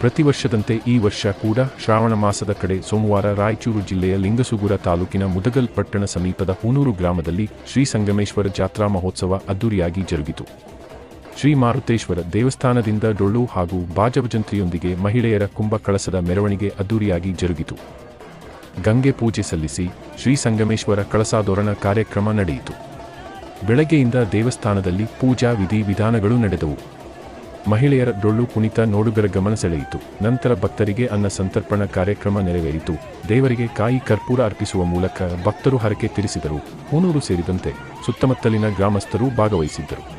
ಪ್ರತಿ ವರ್ಷದಂತೆ ಈ ವರ್ಷ ಕೂಡ ಶ್ರಾವಣ ಮಾಸದ ಕಡೆ ಸೋಮವಾರ ರಾಯಚೂರು ಜಿಲ್ಲೆಯ ಲಿಂಗಸುಗೂರ ತಾಲೂಕಿನ ಮುದಗಲ್ ಪಟ್ಟಣ ಸಮೀಪದ ಹೂನೂರು ಗ್ರಾಮದಲ್ಲಿ ಶ್ರೀ ಸಂಗಮೇಶ್ವರ ಜಾತ್ರಾ ಮಹೋತ್ಸವ ಅದ್ದೂರಿಯಾಗಿ ಜರುಗಿತು. ಶ್ರೀ ಮಾರುತೇಶ್ವರ ದೇವಸ್ಥಾನದಿಂದ ಡೊಳ್ಳು ಹಾಗೂ ಬಾಜಭಜಂತ್ರಿಯೊಂದಿಗೆ ಮಹಿಳೆಯರ ಕುಂಭ ಕಳಸದ ಮೆರವಣಿಗೆ ಅದ್ದೂರಿಯಾಗಿ ಜರುಗಿತು. ಗಂಗೆ ಪೂಜೆ ಸಲ್ಲಿಸಿ ಶ್ರೀ ಸಂಗಮೇಶ್ವರ ಕಳಸಾದೋರಣ ಕಾರ್ಯಕ್ರಮ ನಡೆಯಿತು. ಬೆಳಗ್ಗೆಯಿಂದ ದೇವಸ್ಥಾನದಲ್ಲಿ ಪೂಜಾ ವಿಧಿ ವಿಧಾನಗಳು ನಡೆದವು. ಮಹಿಳೆಯರ ಡೊಳ್ಳು ಕುಣಿತ ನೋಡುಗರ ಗಮನ ಸೆಳೆಯಿತು. ನಂತರ ಭಕ್ತರಿಗೆ ಅನ್ನ ಸಂತರ್ಪಣ ಕಾರ್ಯಕ್ರಮ ನೆರವೇರಿತು. ದೇವರಿಗೆ ಕಾಯಿ ಕರ್ಪೂರ ಅರ್ಪಿಸುವ ಮೂಲಕ ಭಕ್ತರು ಹರಕೆ ತೀರಿಸಿದರು. ಹೂನೂರು ಸೇರಿದಂತೆ ಸುತ್ತಮುತ್ತಲಿನ ಗ್ರಾಮಸ್ಥರು ಭಾಗವಹಿಸಿದ್ದರು.